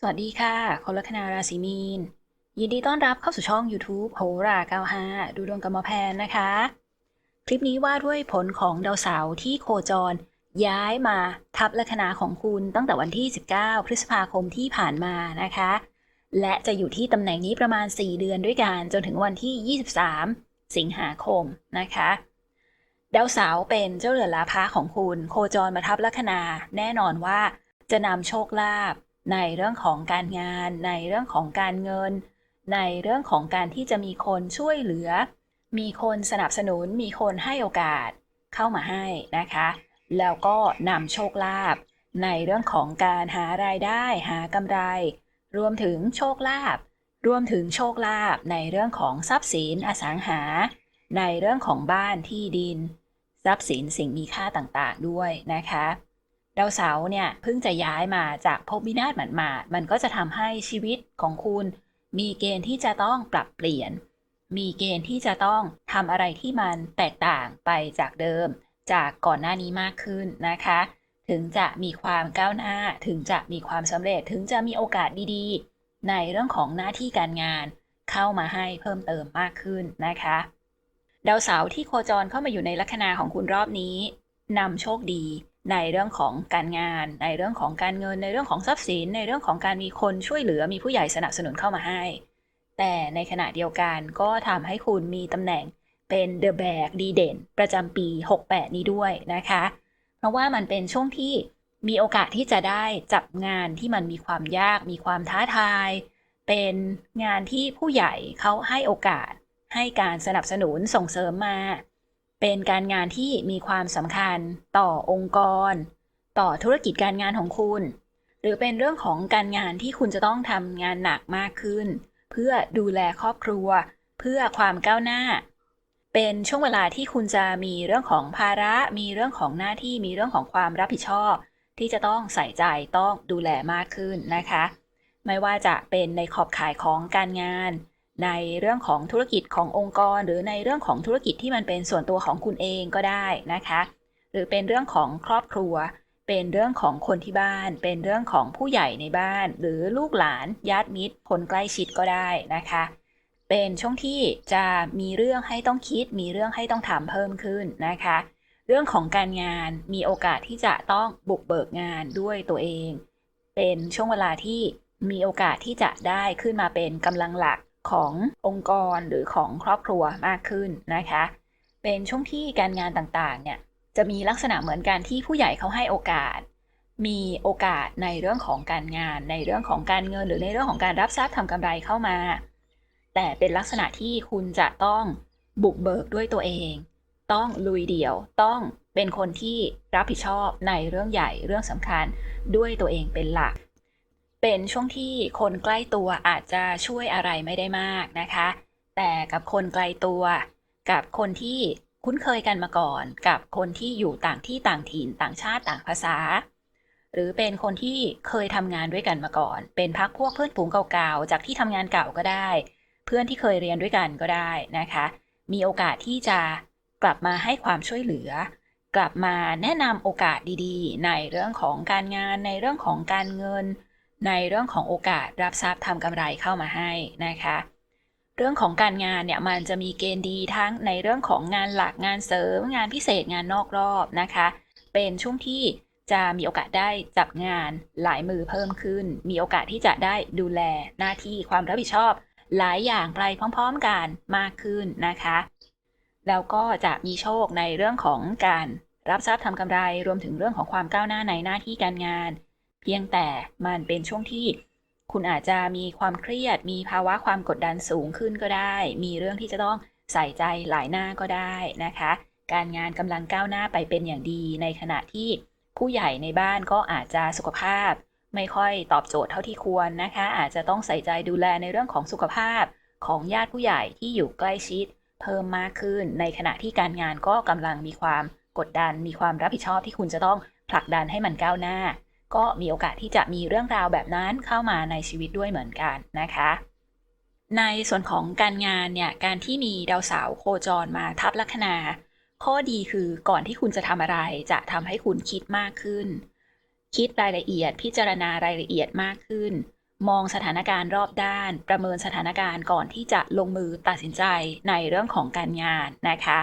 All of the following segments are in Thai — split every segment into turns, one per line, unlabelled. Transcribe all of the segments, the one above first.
สวัสดีค่ะ คนลัคนาราศีมีน ยินดีต้อนรับเข้าสู่ช่อง YouTube โหรา95 ดูดวงกรรมแพนนะคะ คลิปนี้ว่าด้วยผลของดาวเสาร์ที่โคจร ย้ายมาทับลัคนาของคุณตั้งแต่วันที่ 19 พฤษภาคมที่ผ่านมานะคะ และจะอยู่ที่ตำแหน่งนี้ประมาณ 4 เดือนด้วยกัน จนถึงวันที่ 23 สิงหาคมนะคะดาวเสาร์เป็นเจ้าเรือนลาภะของคุณ โคจรมาทับลัคนา แน่นอนว่าจะนำโชคลาภ ในเรื่องของการงาน ในเรื่องของการเงิน ในเรื่องของการที่จะมีคนช่วยเหลือ มีคนสนับสนุน มีคนให้โอกาสเข้ามาให้นะคะ แล้วก็นำโชคลาภในเรื่องของการหารายได้หากำไร รวมถึงโชคลาภรวมถึงโชคลาภในเรื่องของทรัพย์สินอสังหา ในเรื่องของบ้านที่ดิน ทรัพย์สินสิ่งมีค่าต่างๆด้วยนะคะ ดาวเสาร์เนี่ยเพิ่งจะย้ายมาจากภพวินาศหมาดๆมันก็จะทำให้ชีวิตของคุณ มีเกณฑ์ที่จะต้องปรับเปลี่ยน มีเกณฑ์ที่จะต้องทำอะไรที่มันแตกต่างไปจากเดิม จากก่อนหน้านี้มากขึ้นนะคะ ถึงจะมีความก้าวหน้า ถึงจะมีความสำเร็จ ถึงจะมีโอกาสดีๆ ในเรื่องของหน้าที่การงาน เข้ามาให้เพิ่มเติมมากขึ้นนะคะ ดาวเสาร์ที่โคจรเข้ามาอยู่ในลัคนาของคุณรอบนี้นำโชคดี ในเรื่องของการงาน ในเรื่องของการเงิน ในเรื่องของทรัพย์สิน ในเรื่องของการมีคนช่วยเหลือมีผู้ใหญ่สนับสนุนเข้ามาให้ แต่ในขณะเดียวกันก็ทำให้คุณมีตำแหน่งเป็นเดอะแบกดีเด่น ประจำปี 68 นี้ด้วยนะคะ เพราะว่ามันเป็นช่วงที่มีโอกาสที่จะได้จับงานที่มันมีความยาก มีความท้าทาย เป็นงานที่ผู้ใหญ่เขาให้โอกาส ให้การสนับสนุนส่งเสริมมา เป็นการงานที่มีความสำคัญต่อองค์กร ต่อธุรกิจการงานของคุณ หรือเป็นเรื่องของการงานที่คุณจะต้องทำงานหนักมากขึ้น เพื่อดูแลครอบครัว เพื่อความก้าวหน้า เป็นช่วงเวลาที่คุณจะมีเรื่องของภาระ มีเรื่องของหน้าที่มีเรื่องของความรับผิดชอบ ที่จะต้องใส่ใจต้องดูแลมากขึ้นนะคะ ไม่ว่าจะเป็นในขอบข่ายของการงาน ในเรื่องของธุรกิจขององค์กร หรือในเรื่องของธุรกิจที่มันเป็นส่วนตัวของคุณเองก็ได้นะคะ หรือเป็นเรื่องของครอบครัว เป็นเรื่องของคนที่บ้าน เป็นเรื่องของผู้ใหญ่ในบ้าน หรือลูกหลานญาติมิตร คนใกล้ชิดก็ได้นะคะ เป็นช่วงที่จะมีเรื่องให้ต้องคิด มีเรื่องให้ต้องทำเพิ่มขึ้นนะคะ เรื่องของการงานมีโอกาสที่จะต้องบุกเบิกงานด้วยตัวเอง เป็นช่วงเวลาที่มีโอกาสที่จะได้ขึ้นมาเป็นกำลังหลัก ขององค์กรหรือของครอบครัวมากขึ้นนะคะ เป็นช่วงที่การงานต่างๆเนี่ยจะมีลักษณะเหมือนกันที่ผู้ใหญ่เขาให้โอกาส มีโอกาสในเรื่องของการงาน ในเรื่องของการเงิน หรือในเรื่องของการรับทรัพย์ทำกำไรเข้ามา แต่เป็นลักษณะที่คุณจะต้องบุกเบิกด้วยตัวเอง ต้องลุยเดี่ยว ต้องเป็นคนที่รับผิดชอบในเรื่องใหญ่เรื่องสำคัญด้วยตัวเองเป็นหลัก เป็นช่วงที่คนใกล้ตัวอาจจะช่วยอะไรไม่ได้มากนะคะ แต่กับคนไกลตัว กับคนที่คุ้นเคยกันมาก่อน กับคนที่อยู่ต่างที่ต่างถิ่นต่างชาติต่างภาษา หรือเป็นคนที่เคยทำงานด้วยกันมาก่อน เป็นพักพวกเพื่อนฝูงเก่าๆจากที่ทำงานเก่าก็ได้ เพื่อนที่เคยเรียนด้วยกันก็ได้นะคะ มีโอกาสที่จะกลับมาให้ความช่วยเหลือ กลับมาแนะนำโอกาสดีๆ ในเรื่องของการงานในเรื่องของการเงิน ในเรื่องของโอกาสรับทรัพย์ทำกำไรเข้ามาให้นะคะ เรื่องของการงานเนี่ยมันจะมีเกณฑ์ดีทั้งในเรื่องของงานหลักงานเสริม งานพิเศษงานนอกรอบนะคะ เป็นช่วงที่จะมีโอกาสได้จับงานหลายมือเพิ่มขึ้น มีโอกาสที่จะได้ดูแลหน้าที่ความรับผิดชอบ หลายอย่างไปพร้อมๆกันมากขึ้นนะคะ แล้วก็จะมีโชคในเรื่องของการรับทรัพย์ทำกำไรรวมถึงเรื่องของความก้าวหน้าในหน้าที่การงาน เพียงแต่มันเป็นช่วงที่คุณอาจจะมีความเครียด มีภาวะความกดดันสูงขึ้นก็ได้ มีเรื่องที่จะต้องใส่ใจหลายหน้าก็ได้นะคะ การงานกำลังก้าวหน้าไปเป็นอย่างดี ในขณะที่ผู้ใหญ่ในบ้านก็อาจจะสุขภาพ ไม่ค่อยตอบโจทย์เท่าที่ควรนะคะ อาจจะต้องใส่ใจดูแลในเรื่องของสุขภาพ ของญาติผู้ใหญ่ที่อยู่ใกล้ชิด เพิ่มมากขึ้น ในขณะที่การงานก็กำลังมีความกดดัน มีความรับผิดชอบที่คุณจะต้องผลักดันให้มันก้าวหน้า ก็มีโอกาสที่จะมีเรื่องราวแบบนั้นเข้ามาในชีวิตด้วยเหมือนกันนะคะ ในส่วนของการงานเนี่ยการที่มีดาวเสาร์โคจรมาทับลัคนา ข้อดีคือก่อนที่คุณจะทำอะไรจะทำให้คุณคิดมากขึ้น คิดรายละเอียด พิจารณารายละเอียดมากขึ้น มองสถานการณ์รอบด้าน ประเมินสถานการณ์ก่อนที่จะลงมือตัดสินใจในเรื่องของการงานนะคะ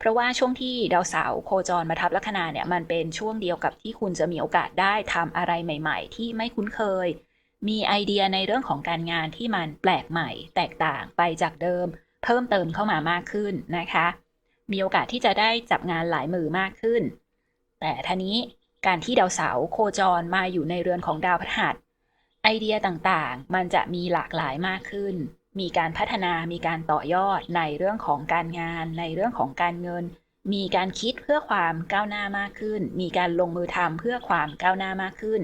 เพราะว่าช่วงที่ดาวเสาร์โคจรมาทับลัคนาเนี่ยมันเป็นช่วงเดียวกับที่คุณจะมีโอกาสได้ทำอะไรใหม่ ๆ ที่ไม่คุ้นเคย มีไอเดียในเรื่องของการงานที่มันแปลกใหม่ แตกต่างไปจากเดิม เพิ่มเติมเข้ามามากขึ้นนะคะ มีโอกาสที่จะได้จับงานหลายมือมากขึ้น แต่ท่านี้การที่ดาวเสาร์โคจรมาอยู่ในเรือนของดาวพฤหัสไอเดียต่างๆ มันจะมีหลากหลายมากขึ้น มีการพัฒนามีการต่อยอดในเรื่องของการงาน ในเรื่องของการเงิน มีการคิดเพื่อความก้าวหน้ามากขึ้น มีการลงมือทำเพื่อความก้าวหน้ามากขึ้น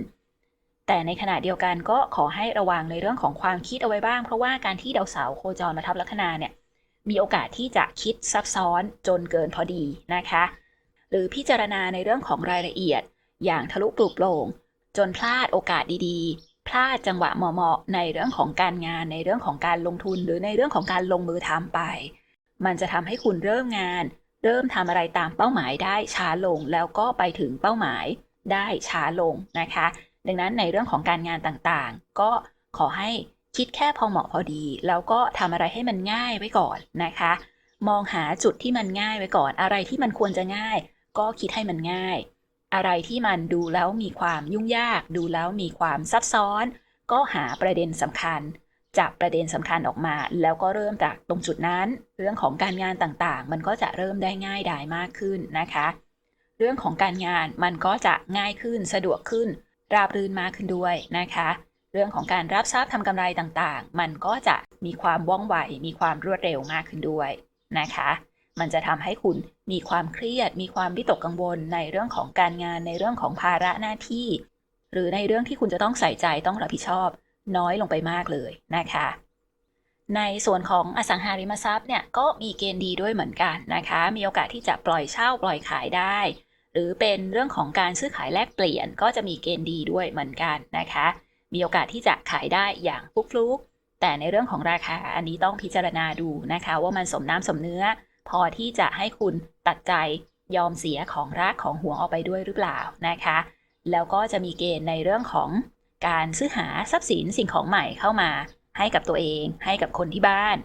แต่ในขณะเดียวกันก็ขอให้ระวังในเรื่องของความคิดเอาไว้บ้าง เพราะว่าการที่ดาวเสาร์โคจรมาทับลัคนาเนี่ยมีโอกาสที่จะคิดซับซ้อนจนเกินพอดีนะคะ หรือพิจารณาในเรื่องของรายละเอียด อย่างทะลุปลุกโปร่งจนพลาดโอกาสดีๆ ลาดจังหวะเหมาะๆในเรื่องของการงานในเรื่องของการลงทุนหรือในเรื่องของการลงมือทำไป มันจะทำให้คุณเริ่มงาน เริ่มทำอะไรตามเป้าหมายได้ช้าลงแล้วก็ไปถึงเป้าหมายได้ช้าลงนะคะ ดังนั้นในเรื่องของการงานต่างๆ ก็ขอให้คิดแค่พอเหมาะพอดี แล้วก็ทำอะไรให้มันง่ายไว้ก่อนนะคะ มองหาจุดที่มันง่ายไว้ก่อนอะไรที่มันควรจะง่าย ก็คิดให้มันง่าย อะไรที่มันดูแล้วมีความยุ่งยาก ดูแล้วมีความซับซ้อน ก็หาประเด็นสำคัญ จับประเด็นสำคัญออกมา แล้วก็เริ่มจากตรงจุดนั้น เรื่องของการงานต่างๆ มันก็จะเริ่มได้ง่ายดายมากขึ้นนะคะ เรื่องของการงานมันก็จะง่ายขึ้นสะดวกขึ้น ราบรื่นมากขึ้นด้วยนะคะ เรื่องของการรับทรัพย์ทำกำไรต่างๆ มันก็จะมีความว่องไว มีความรวดเร็วมากขึ้นด้วยนะคะ มันจะทำให้คุณมีความเครียด มีความวิตกกังวลในเรื่องของการงานในเรื่องของภาระหน้าที่ หรือในเรื่องที่คุณจะต้องใส่ใจต้องรับผิดชอบ น้อยลงไปมากเลยนะคะในส่วนของอสังหาริมทรัพย์เนี่ยก็มีเกณฑ์ดีด้วยเหมือนกันนะคะ มีโอกาสที่จะปล่อยเช่าปล่อยขายได้ หรือเป็นเรื่องของการซื้อขายแลกเปลี่ยน ก็จะมีเกณฑ์ดีด้วยเหมือนกันนะคะ มีโอกาสที่จะขายได้อย่างฟลุกๆ แต่ในเรื่องของราคาอันนี้ต้องพิจารณาดูนะคะ ว่ามันสมน้ำสมเนื้อ พอที่จะให้คุณตัดใจยอมเสียของรักของห่วงออกไปด้วยหรือเปล่านะคะ แล้วก็จะมีเกณฑ์ในเรื่องของการซื้อหาทรัพย์สินสิ่งของใหม่เข้ามา ให้กับตัวเอง ให้กับคนที่บ้าน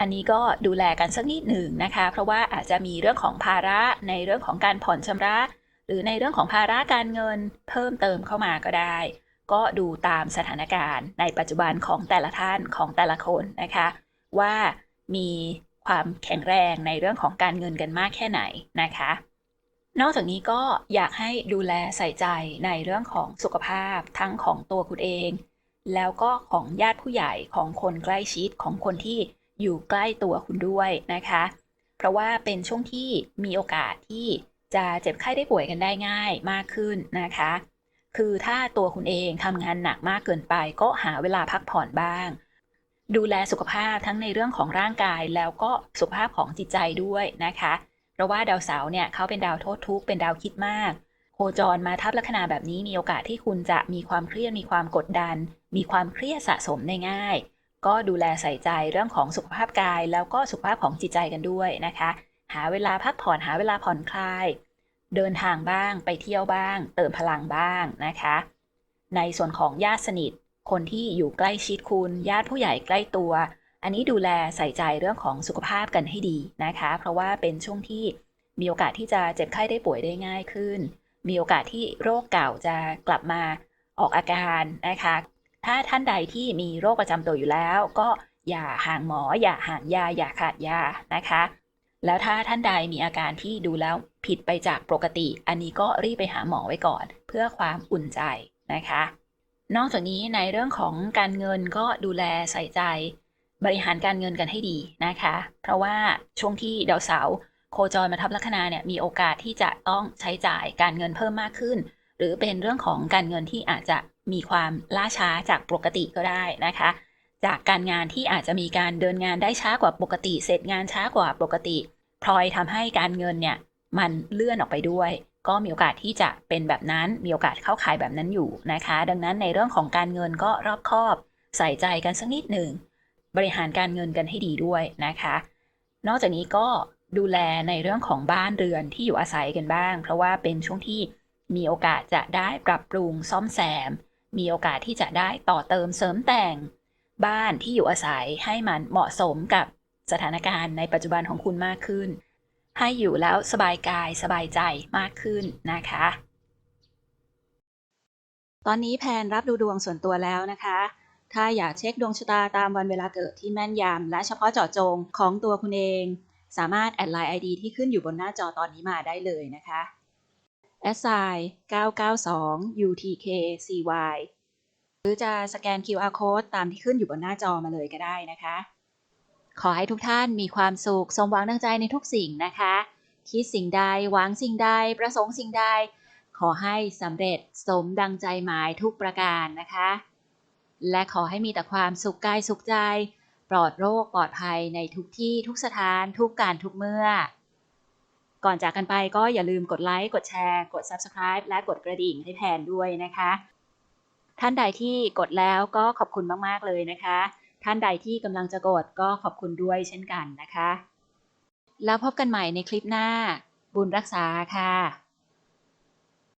อันนี้ก็ดูแลกันสักนิดหนึ่งนะคะ เพราะว่าอาจจะมีเรื่องของภาระในเรื่องของการผ่อนชำระ หรือในเรื่องของภาระการเงินเพิ่มเติมเข้ามาก็ได้ ก็ดูตามสถานการณ์ ในปัจจุบันของแต่ละท่านของแต่ละคนนะคะ ว่ามี ความแข็งแรงในเรื่องของการเงินกันมากแค่ไหนนะคะ นอกจากนี้ก็อยากให้ดูแลใส่ใจในเรื่องของสุขภาพทั้งของตัวคุณเอง แล้วก็ของญาติผู้ใหญ่ของคนใกล้ชิดของคนที่อยู่ใกล้ตัวคุณด้วยนะคะ เพราะว่าเป็นช่วงที่มีโอกาสที่จะเจ็บไข้ได้ป่วยกันได้ง่ายมากขึ้นนะคะ คือถ้าตัวคุณเองทำงานหนักมากเกินไปก็หาเวลาพักผ่อนบ้าง ดูแลสุขภาพทั้งในเรื่องของร่างกายแล้วก็สุขภาพของจิตใจด้วยนะคะ เพราะว่าดาวเสาร์เนี่ยเขาเป็นดาวโทษทุกข์เป็นดาวคิดมาก โคจรมาทับลัคนาแบบนี้มีโอกาสที่คุณจะมีความเครียดมีความกดดัน มีความเครียดสะสมได้ง่าย ก็ดูแลใส่ใจเรื่องของสุขภาพกาย แล้วก็สุขภาพของจิตใจกันด้วยนะคะ หาเวลาพักผ่อนหาเวลาผ่อนคลาย เดินทางบ้างไปเที่ยวบ้าง เติมพลังบ้างนะคะ ในส่วนของญาติสนิท คนที่อยู่ใกล้ชิดคุณ ญาติผู้ใหญ่ใกล้ตัว อันนี้ดูแลใส่ใจเรื่องของสุขภาพกันให้ดีนะคะ เพราะว่าเป็นช่วงที่มีโอกาสที่จะเจ็บไข้ได้ป่วยได้ง่ายขึ้น มีโอกาสที่โรคเก่าจะกลับมาออกอาการนะคะ ถ้าท่านใดที่มีโรคประจำตัวอยู่แล้ว ก็อย่าห่างหมอ อย่าห่างยา อย่าขาดยานะคะ แล้วถ้าท่านใดมีอาการที่ดูแล้วผิดไปจากปกติ อันนี้ก็รีบไปหาหมอไว้ก่อน เพื่อความอุ่นใจนะคะ นอกจากนี้ในเรื่องของการเงินก็ดูแลใส่ใจ บริหารการเงินกันให้ดีนะคะ เพราะว่าช่วงที่ดาวเสาร์โคจรมาทับลัคนาเนี่ยมีโอกาสที่จะต้องใช้จ่ายการเงินเพิ่มมากขึ้น หรือเป็นเรื่องของการเงินที่อาจจะมีความล่าช้าจากปกติก็ได้นะคะ จากการงานที่อาจจะมีการเดินงานได้ช้ากว่าปกติ เสร็จงานช้ากว่าปกติพลอยทำให้การเงินเนี่ยมันเลื่อนออกไปด้วย ก็มีโอกาสที่จะเป็นแบบนั้น มีโอกาสเข้าขายแบบนั้นอยู่นะคะ ดังนั้นในเรื่องของการเงินก็รอบคอบใส่ใจกันสักนิดหนึ่ง บริหารการเงินกันให้ดีด้วยนะคะ นอกจากนี้ก็ดูแลในเรื่องของบ้านเรือนที่อยู่อาศัยกันบ้าง เพราะว่าเป็นช่วงที่มีโอกาสจะได้ปรับปรุงซ่อมแซม มีโอกาสที่จะได้ต่อเติมเสริมแต่ง บ้านที่อยู่อาศัยให้มันเหมาะสมกับสถานการณ์ในปัจจุบันของคุณมากขึ้น ให้อยู่แล้วสบายกายสบายใจมากขึ้นนะคะ ตอนนี้แพนรับดูดวงส่วนตัวแล้วนะคะ ถ้าอยากเช็คดวงชะตาตามวันเวลาเกิดที่แม่นยำและเฉพาะเจาะจงของตัวคุณเอง สามารถแอดไลน์ ID ที่ขึ้นอยู่บนหน้าจอตอนนี้มาได้เลยนะคะ s i 992 UTKCY หรือจะสแกน QR code ตามที่ขึ้นอยู่บนหน้าจอมาเลยก็ได้นะคะ ขอให้ทุกท่านมีความสุข สมหวังดังใจในทุกสิ่งนะคะ คิดสิ่งใด หวังสิ่งใด ประสงค์สิ่งใด ขอให้สำเร็จสมดังใจหมายทุกประการนะคะ และขอให้มีแต่ความสุขกายสุขใจ ปลอดโรคปลอดภัยในทุกที่ทุกสถานทุกการทุกเมื่อ ก่อนจากกันไปก็อย่าลืมกดไลค์ กดแชร์ กด Subscribe และกดกระดิ่งให้แทนด้วยนะคะ ท่านใดที่กดแล้วก็ขอบคุณมาก ๆ เลยนะคะ ท่านใดที่กำลังจะกดก็ขอบคุณด้วยเช่นกันนะคะ แล้วพบกันใหม่ในคลิปหน้า บุญรักษาค่ะ